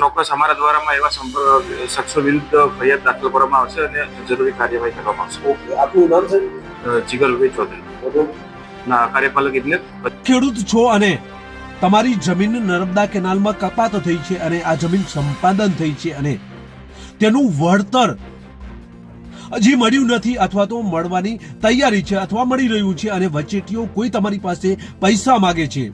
ચોક્કસ અમારા દ્વારામાં એવા શખ્સો વિરુદ્ધ ફરિયાદ દાખલ કરવામાં આવશે અને જરૂરી કાર્યવાહી કરવામાં આવશે. આપનું નામ છે? જીગરભાઈ ચૌધરી. ના કાર્યપાલક ઇજનેર. ખેડૂત છો અને તમારી જમીન નર્મદા કેનાલમાં કપાત થઈ છે અને આ જમીન સંપાદન થઈ છે અને તેનું વળતર હજી મળ્યું નથી અથવા તો મળવાની તૈયારી છે અથવા મળી રહ્યું છે અને વચેટીઓ કોઈ તમારી પાસે પૈસા માગે છે.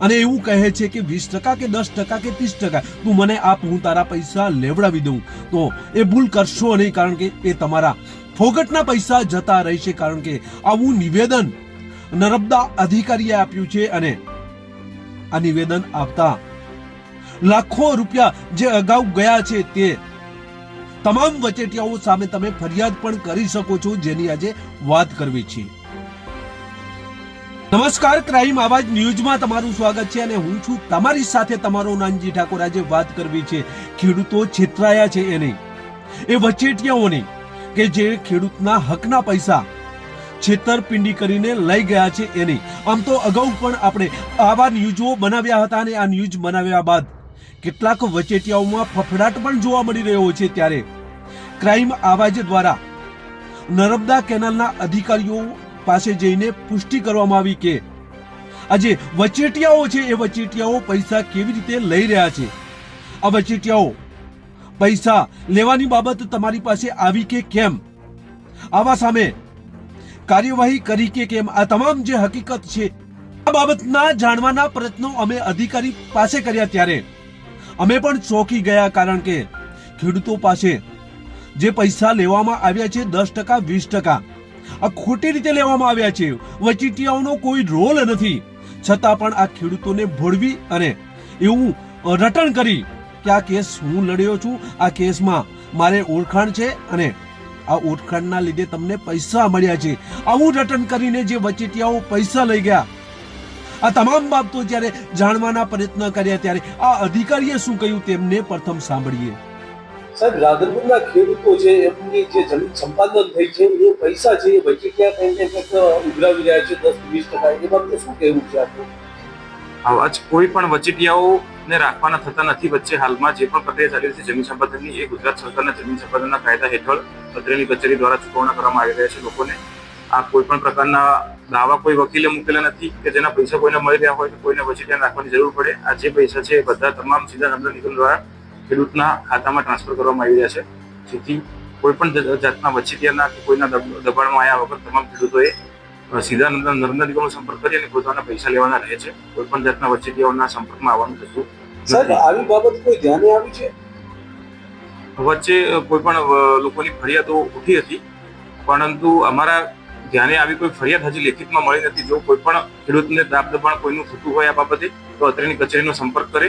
અને એવું કહે છે કે વીસ ટકા કે દસ ટકા કે ત્રીસ ટકા, તું મને આપ હું તારા પૈસા લેવડાવી દઉં. તો એ ભૂલ કરશો નહીં, કારણ કે એ તમારા ફોગટના પૈસા જતા રહેશે, કારણ કે આવું નિવેદન નર્મદા અધિકારીએ આપ્યું છે અને આ નિવેદન આપતા લાખો રૂપિયા જે અગાઉ ગયા છે તે તમામ વચેટિયાઓ સામે તમે ફરિયાદ પણ કરી શકો છો, જેની આજે વાત કરવી છે. નમસ્કાર, ક્રાઇમ આવાજ ન્યૂઝમાં તમારું સ્વાગત છે અને હું છું તમારી સાથે તમારો નાનજી ઠાકોર. આજે વાત કરવી છે, ખેડૂતો છેતરાયા છે એને. એ વચેટિયાઓને કે જે ખેડૂતના હકના પૈસા છેતરપિંડી કરીને લઈ ગયા છે એને. આમ તો અગાઉ પણ આપણે આવા ન્યૂઝો બનાવ્યા હતા અને આ ન્યૂઝ બનાવ્યા બાદ કેટલાક વચેટિયાઓમાં ફફડાટ પણ જોવા મળી રહ્યો છે ત્યારે ક્રાઇમ આવાજ દ્વારા નર્મદા કેનાલના અધિકારીઓ પાસે જઈને પુષ્ટિ કરવામાં આવી કે આજે વચેટિયાઓ છે, એ વચેટિયાઓ પૈસા કેવી રીતે લઈ રહ્યા છે? આ વચેટિયાઓ પૈસા લેવાની બાબત તમારી પાસે આવી કે કેમ? આવા સામે કાર્યવાહી કરી કે કેમ? આ તમામ જે હકીકત છે, આ બાબતના જાણવાના પ્રયત્નો અમે અધિકારી પાસે કર્યા ત્યારે અમે પણ ચોંકી ગયા કારણ કે ખેડૂતો પાસે જે પૈસા લેવામાં આવ્યા છે, દસ ટકા, વીસ ટકા આ ખોટી રીતે લેવામાં આવ્યા છે. વચીટિયાઓનો કોઈ રોલ નથી. છતાં પણ આ ખેડૂતોને ભોળવી અને એવું રટણ કરી કે આ કેસ હું લડ્યો છું. આ કેસમાં મારે ઓળખાણ છે અને આ ઓળખાણના લીધે તમને પૈસા મળ્યા છે. આવું રટણ કરીને જે વચેટિયાઓ પૈસા લઈ ગયા, આ તમામ બાબતો જ્યારે જાણવાના પ્રયત્ન કર્યા ત્યારે આ અધિકારીએ શું કહ્યું તેમને પ્રથમ સાંભળીએ. સાહેબ, રાધનપુરના ખેડૂતો છે, એમની જે જમીન સંપાદન થઈ છે, એ પૈસા છે, એ વચેટિયા થઈને કંઈક ઉઘરાવી રહ્યા છે, દસ વીસ ટકા, એ બાબતે શું કહેવું છે આપણું આવા જ કોઈ પણ વચેટિયાઓ ને રાખવાના થતા નથી વચ્ચે હાલમાં જે પણ પ્રક્રિયા ચાલી રહી છે, જમીન સંપાદનની, એ ગુજરાત સરકારના જમીન સંપાદનના કાયદા હેઠળ અત્રેની કચેરી દ્વારા ચૂકવણા કરવામાં આવી રહ્યા છે લોકોને. આ કોઈ પણ પ્રકારના દાવા કોઈ વકીલે મૂકેલા નથી કે જેના પૈસા કોઈને મળી રહ્યા હોય તો કોઈને વચેટિયા રાખવાની જરૂર પડે. આ જે પૈસા છે એ બધા તમામ સીધા નર્મદા નિગમ દ્વારા ખેડૂતના ખાતામાં ટ્રાન્સફર કરવામાં આવી રહ્યા છે. જેથી કોઈ પણ જાતના વચેટિયાના કે કોઈના દબાણમાં આવ્યા વગર તમામ ખેડૂતોએ સીધા નર્મદા નિગમનો સંપર્ક કરી અને પોતાના પૈસા લેવાના રહે છે. કોઈ પણ જાતના વચેટિયાઓના સંપર્કમાં આવવાનું થતું આવી બાબત કોઈ ધ્યાને આવી છે? વચ્ચે કોઈ પણ લોકોની ફરિયાદો ઉઠી હતી. પરંતુ અમારા ધ્યાને આવી કોઈ ફરિયાદ હજી લેખિતમાં મળી નથી. જો કોઈ પણ ખેડૂતને દાબ દબાણ કોઈનું થતું હોય આ બાબતે તો અત્રેની કચેરીનો સંપર્ક કરે.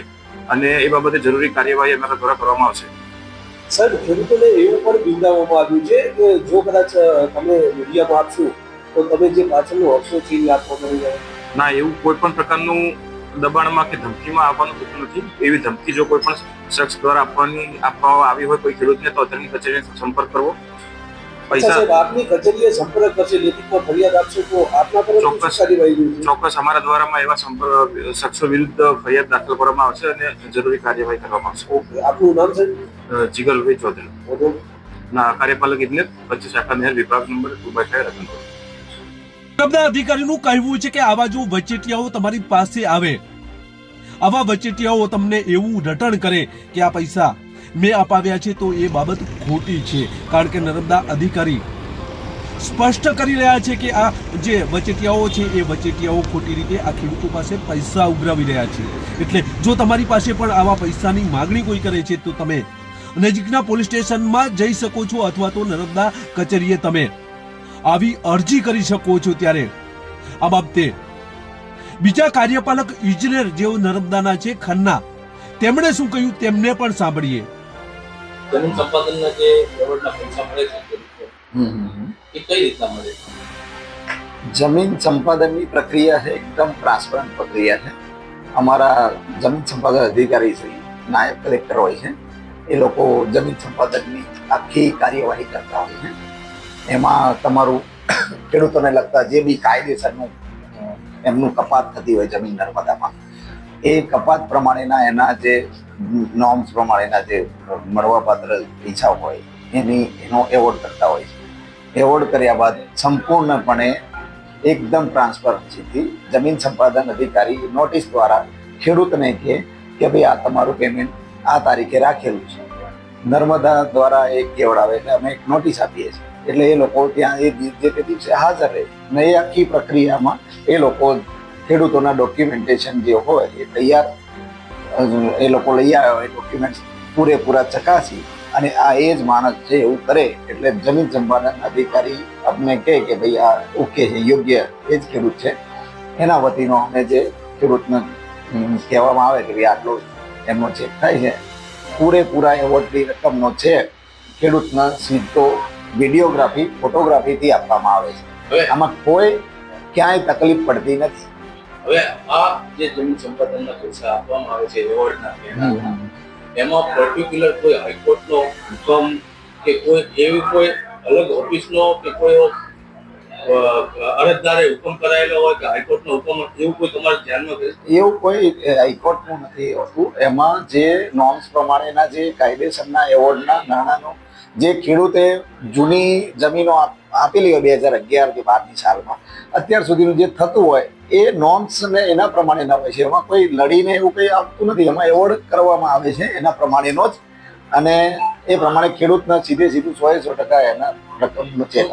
અને એ બાબતે જરૂરી કાર્યવાહી અમારા દ્વારા કરવામાં આવશે. સર ખેડૂતોને એવું પણ બિરદાવવામાં આવ્યું છે કે જો કદાચ તમે મીડિયામાં આપશો તો તમે જે પાછળનું હકસો છે એ આપવામાં ના એવું કોઈ પણ પ્રકારનું દબાણમાં કે ધમકીમાં આપવાનું થતું નથી. એવી ધમકી જો કોઈ પણ શખ્સ દ્વારા આપવાની આપવામાં આવી હોય કોઈ ખેડૂતને તો અત્યારની કચેરીને સંપર્ક કરવો. પૈસા. સાહેબ આપની કચેરીએ સંપર્ક કરશે લેખિતમાં ફરિયાદ આપશો તો આપના શું ચોક્કસ. ચોક્કસ અમારા દ્વારામાં એવા સંપર્ક શખ્સો વિરુદ્ધ ફરિયાદ દાખલ કરવામાં આવશે અને જરૂરી કાર્યવાહી કરવામાં આવશે. ઓકે આપનું નામ છે? જીગરભાઈ ચૌધરી. ના કાર્યપાલક ઇજનેર પચીસ શાખા નહેર વિભાગ number two by five Ratanpur અધિકારીનું કહેવું છે કે આવા જો વચેટિયાઓ તમારી પાસે આવે આવા વચેટિયાઓ તમને એવું રટણ કરે કે આ પૈસા મેં અપાવ્યા છે તો એ બાબત ખોટી છે. કારણ કે નર્મદા અધિકારી સ્પષ્ટ કરી રહ્યા છે કે આ જે વચેટિયાઓ છે, એ વચેટિયાઓ ખોટી રીતે આ ખેડૂતો પાસે પૈસા ઉઘરાવી રહ્યા છે. એટલે જો તમારી પાસે પણ આવા પૈસાની માગણી કોઈ કરે છે, તો તમે નજીકના પોલીસ સ્ટેશનમાં જઈ શકો છો અથવા તો નર્મદા કચેરીએ તમે આવી અરજી કરી શકો છો ત્યારે. આ બાબતે બીજા કાર્યપાલક ઇજનેર જેઓ નર્મદાના છે, ખન્ના, તેમણે શું કહ્યું તેમને પણ સાંભળીએ. જમીન સંપાદનના જે એવોર્ડના પૈસા મળે છે એ કઈ રીતના મળે છે? જમીન સંપાદનની પ્રક્રિયા છે એકદમ ટ્રાન્સપરન્ટ પ્રક્રિયા છે. અમારા જમીન સંપાદન અધિકારી શ્રી નાયબ કલેક્ટર હોય છે. એ લોકો જમીન સંપાદનની આખી કાર્યવાહી કરતા હોય છે. એમાં તમારું ખેડૂતોને લગતા જે બી કાયદેસરનું એમનું કપાત થતી હોય જમીન નર્મદામાં એ કપાત પ્રમાણેના એના જે નોર્મ્સ પ્રમાણેના જે મળવાપાત્ર ઈચ્છા હોય, એની, એનો એવોર્ડ કરતા હોય છે. એવોર્ડ કર્યા બાદ સંપૂર્ણપણે એકદમ ટ્રાન્સપરન્સીથી જમીન સંપાદન અધિકારી નોટિસ દ્વારા ખેડૂતને કહે કે ભાઈ આ તમારું પેમેન્ટ આ તારીખે રાખેલું છે. નર્મદા દ્વારા એક કેવડાવે એટલે અમે એક નોટિસ આપીએ છીએ. એટલે એ લોકો ત્યાં એ જે તે દિવસે હાજર રહે અને એ આખી પ્રક્રિયામાં એ લોકો ખેડૂતોના ડોક્યુમેન્ટેશન જે હોય એ તૈયાર એ લોકો લઈ આવ્યા હોય ડોક્યુમેન્ટ પૂરેપૂરા ચકાસી અને આ એ જ માણસ છે એવું કરે એટલે જમીન સંપાદન અધિકારી અમને કહે કે ભાઈ આ ઓકે છે યોગ્ય એ જ ખેડૂત છે. એના વતીનો અમે જે ખેડૂતને કહેવામાં આવે કે ભાઈ આટલો એમનો ચેક થાય છે. પૂરેપૂરા એવોર્ડની રકમનો છે. ખેડૂતને સીધો વિડીયોગ્રાફી ફોટોગ્રાફીથી આપવામાં આવે છે. આમાં કોઈ ક્યાંય તકલીફ પડતી નથી. હવે આ જે જમીન સંપાદનના પૈસા આપવામાં આવે છે એવોર્ડના એના એમાં પર્ટિક્યુલર કોઈ હાઈકોર્ટનો હુકમ કે કોઈ એવી કોઈ અલગ ઓફિસનો કે કોઈ અરજદારે હુકમ કરાયેલો હોય કે હાઈકોર્ટનો હુકમ એવું કોઈ તમારે ધ્યાનમાં એવું કોઈ હાઈકોર્ટનું નથી હોતું. એમાં જે નોર્મ્સ પ્રમાણેના જે કાયદેસરના એવોર્ડના નાણાંનો જે ખેડૂતે જૂની જમીનો આપ- આપેલી હોય બે હજાર અગિયાર કે બારની સાલમાં અત્યાર સુધીનું જે થતું હોય એ નોર્મ્સ ને એના પ્રમાણેના હોય છે. એમાં કોઈ લડીને એવું કંઈ આવતું નથી. એમાં એવોર્ડ કરવામાં આવે છે એના પ્રમાણેનો જ. અને એ પ્રમાણે ખેડૂતને સીધે સીધું સો સો ટકા એના રકમ ચેક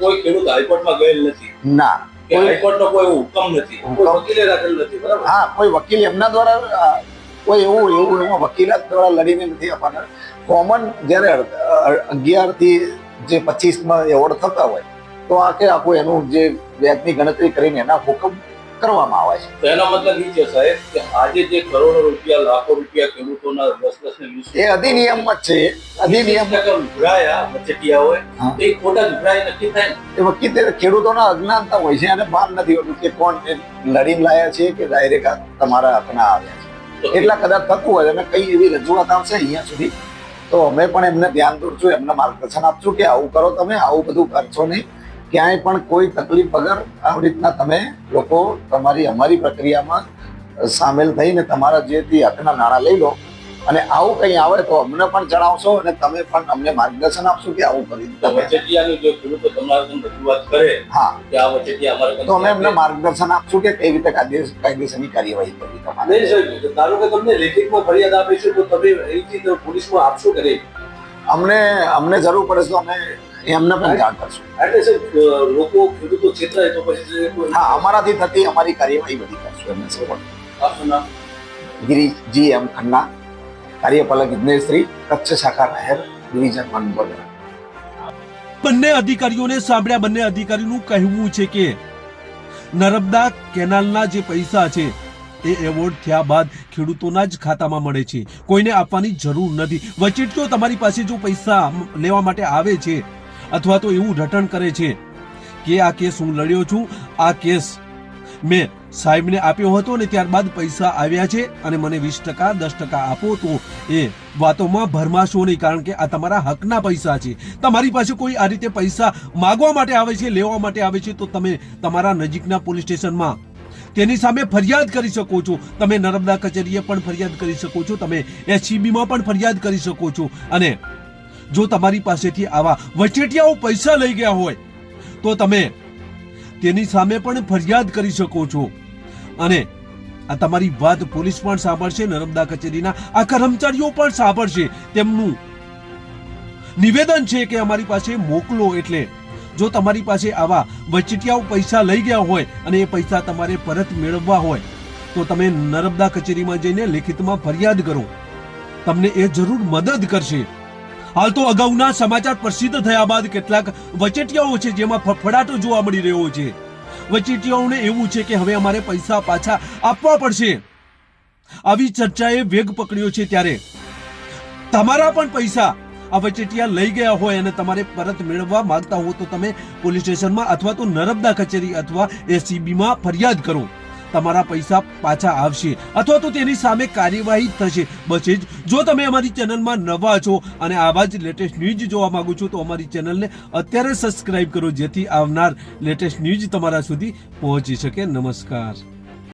કોઈ ખેડૂત હાઈકોર્ટમાં ગયેલ નથી. ના. હાઈકોર્ટનો કોઈ હુકમ નથી. કોઈ વકીલે રાખેલ નથી બરાબર? હા કોઈ વકીલ એમના દ્વારા કોઈ એવું એવું એમાં વકીલાત દ્વારા લડીને નથી આપવાના. કોમન જ્યારે અગિયારથી જે પચીસમાં એવોર્ડ થતા હોય તો આખે આખું એનું જે વ્યાજની ગણતરી કરીને એના હુકમ કરવામાં આવે છે. તો એનો મતલબ એ છે સાહેબ કે આજે જે કરોડો રૂપિયા લાખો રૂપિયા ખેડૂતોના દસ દસ એ અધિનિયમ જ છે. અધિનિયમ ઉભરાયા વચેટિયા હોય એ ખોટા જ ઉભરાય નક્કી થાય એ વકીલ ખેડૂતોના અજ્ઞાનતા હોય છે અને ભાન નથી હોતું કે કોણ લડીને લાયા છે કે ડાયરેક્ટ તમારા હાથમાં આવ્યા છે. એટલા કદાચ થતું હોય અને કઈ એવી રજૂઆત આવશે અહીંયા સુધી તો અમે પણ એમને ધ્યાન દોરશું, એમને માર્ગદર્શન આપશું કે આવું કરો તમે, આવું બધું કરશો નહીં. ક્યાંય પણ કોઈ તકલીફ વગર આવી રીતના તમે લોકો તમારી અમારી પ્રક્રિયામાં સામેલ થઈને તમારા જે હકના નાણાં લઈ લો અને આવું કંઈ આવે તો અમને પણ જણાવશો અને તમે પણ અમને માર્ગદર્શન આપશો કે આવું કરી હા. તો અમે એમને માર્ગદર્શન આપશું કે કઈ રીતે કાયદેસ કાયદેસરની કાર્યવાહી કરવી તમારે. ધારો કે તમને લેખિતમાં ફરિયાદ આપીશું તો તમે અહીંથી પોલીસમાં આપશો કે અમને અમને જરૂર પડે તો અમે એમને પણ જાણ કરશું. એટલે સર લોકો ખેડૂતો છેતરાય તો પછી હા અમારાથી થતી અમારી કાર્યવાહી બધી કરશું એમને સપોર્ટ પણ જી એમ ખન્ના. કાર્યપાલક ઇજનેરશ્રી કચ્છ શાખા નહેર, ડિવિઝન વન બોર્ડર. બંને અધિકારીઓને સાંભળ્યા બંને અધિકારીનું કહેવું છે કે નર્મદા કેનાલના જે પૈસા છે, એ એવોર્ડ થયા બાદ ખેડૂતોના જ ખાતામાં મળે છે. કોઈને આપવાની જરૂર નથી. વચેટીઓ તમારી પાસે જો પૈસા લેવા માટે આવે છે, અથવા તો એવું રટણ કરે છે કે આ કેસ હું લડ્યો છું, આ કેસ મેં સાહેબને આપ્યો હતો અને ત્યારબાદ પૈસા આવ્યા છે અને મને વીસ ટકા, દસ ટકા આપો તો એ વાતોમાં ભરમાશો નહીં, કારણ કે આ તમારા હકના પૈસા છે. તમારી પાસે કોઈ આ રીતે પૈસા માગવા માટે આવે છે, લેવા માટે આવે છે, તો તમે તમારા નજીકના પોલીસ સ્ટેશનમાં તેની સામે ફરિયાદ કરી શકો છો. તમે નર્મદા કચેરીએ પણ ફરિયાદ કરી શકો છો, તમે એસસીબીમાં પણ ફરિયાદ કરી શકો છો. અને જો તમારી પાસેથી આવા વચેટિયાઓ પૈસા લઈ ગયા હોય, તો તમે તેની સામે પણ ફરિયાદ કરી શકો છો. અને આ તમારી વાત પોલીસ પણ સાંભળશે, નર્મદા કચેરીના આ કર્મચારીઓ પણ સાંભળશે. તેમનું નિવેદન છે કે અમારી પાસે મોકલો એટલે જો તમારી પાસે આવા વચેટિયાઓ પૈસા લઈ ગયા હોય અને એ પૈસા તમારે પરત મેળવવા હોય, તો તમે નર્મદા કચેરીમાં જઈને લેખિતમાં ફરિયાદ કરો. તમને એ જરૂર મદદ કરશે. હાલ તો અગાઉના સમાચાર પ્રસિદ્ધ થયા બાદ કેટલાક વચેટિયાઓ છે જેમાં ફફડાટો જોવા મળી રહ્યો છે. વચેટિયાઓને એવું છે કે હવે અમારે પૈસા પાછા આપવા પડશે. આવી ચર્ચાએ વેગ પકડ્યો છે ત્યારે. તમારા પણ પૈસા આ વચેટિયા લઈ ગયા હોય અને તમારે પરત મેળવવા માંગતા હો તો તમે પોલીસ સ્ટેશનમાં અથવા તો નર્મદા કચેરી અથવા એસીબીમાં ફરિયાદ કરો. તમારા પૈસા પાછા આવશે અથવા તો તેની સામે કાર્યવાહી થશે. બસ જ જો તમે અમારી ચેનલમાં નવા છો અને આવા જ લેટેસ્ટ ન્યૂઝ જોવા માંગો છો, તો અમારી ચેનલને અત્યારે સબસ્ક્રાઇબ કરો, જેથી આવનાર લેટેસ્ટ ન્યૂઝ તમારા સુધી પહોંચી શકે. નમસ્કાર.